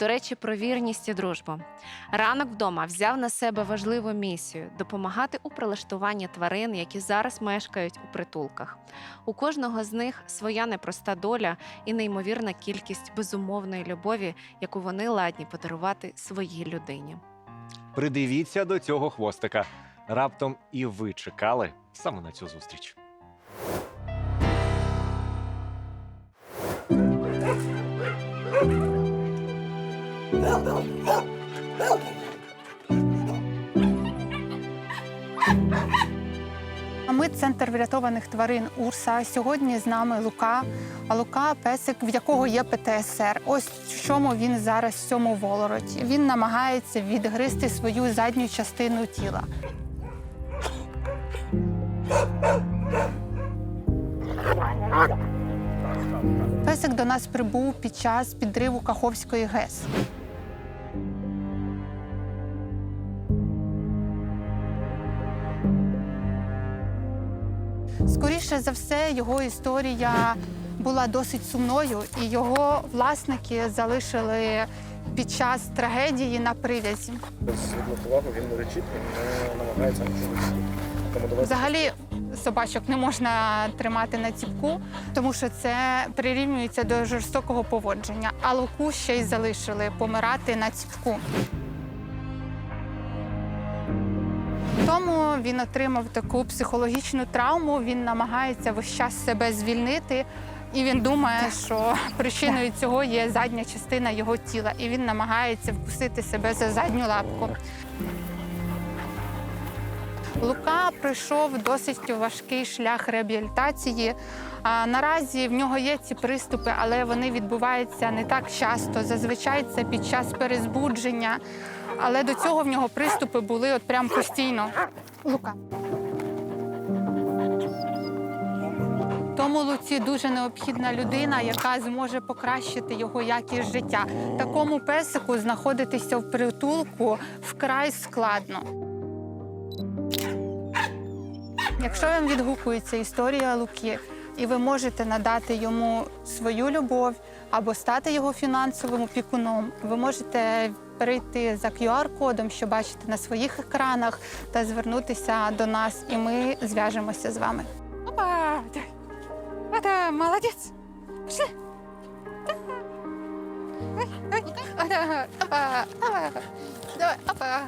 До речі, про вірність і дружбу. Ранок вдома взяв на себе важливу місію допомагати у прилаштуванні тварин, які зараз мешкають у притулках. У кожного з них своя непроста доля і неймовірна кількість безумовної любові, яку вони ладні подарувати своїй людині. Придивіться до цього хвостика. Раптом і ви чекали саме на цю зустріч. Ми центр врятованих тварин Урса. Сьогодні з нами Лука. А Лука песик, в якого є ПТСР. Ось в чому він зараз в цьому волороті. Він намагається відгризти свою задню частину тіла. Песик до нас прибув під час підриву Каховської ГЕС. Скоріше за все, його історія була досить сумною, і його власники залишили під час трагедії на привязі. без увагу, він не речить, він намагається нічого акомодувати. Взагалі собачок не можна тримати на ціпку, тому що це прирівнюється до жорстокого поводження. А луку ще й залишили помирати на ціпку. Тому він отримав таку психологічну травму. Він намагається весь час себе звільнити, і він думає, що причиною цього є задня частина його тіла, і він намагається вкусити себе за задню лапку. Лука пройшов досить важкий шлях реабілітації. Наразі в нього є ці приступи, але вони відбуваються не так часто. Зазвичай це під час перезбудження. Але до цього в нього приступи були от прям постійно. Лука. Тому Луці дуже необхідна людина, яка зможе покращити його якість життя. Такому песику знаходитися в притулку вкрай складно. Якщо вам відгукується історія Луки, і ви можете надати йому свою любов або стати його фінансовим опікуном, ви можете перейти за QR-кодом, що бачите на своїх екранах, та звернутися до нас, і ми зв'яжемося з вами. Опа! Ада, молодець! Пішли! Опа, опа. Опа.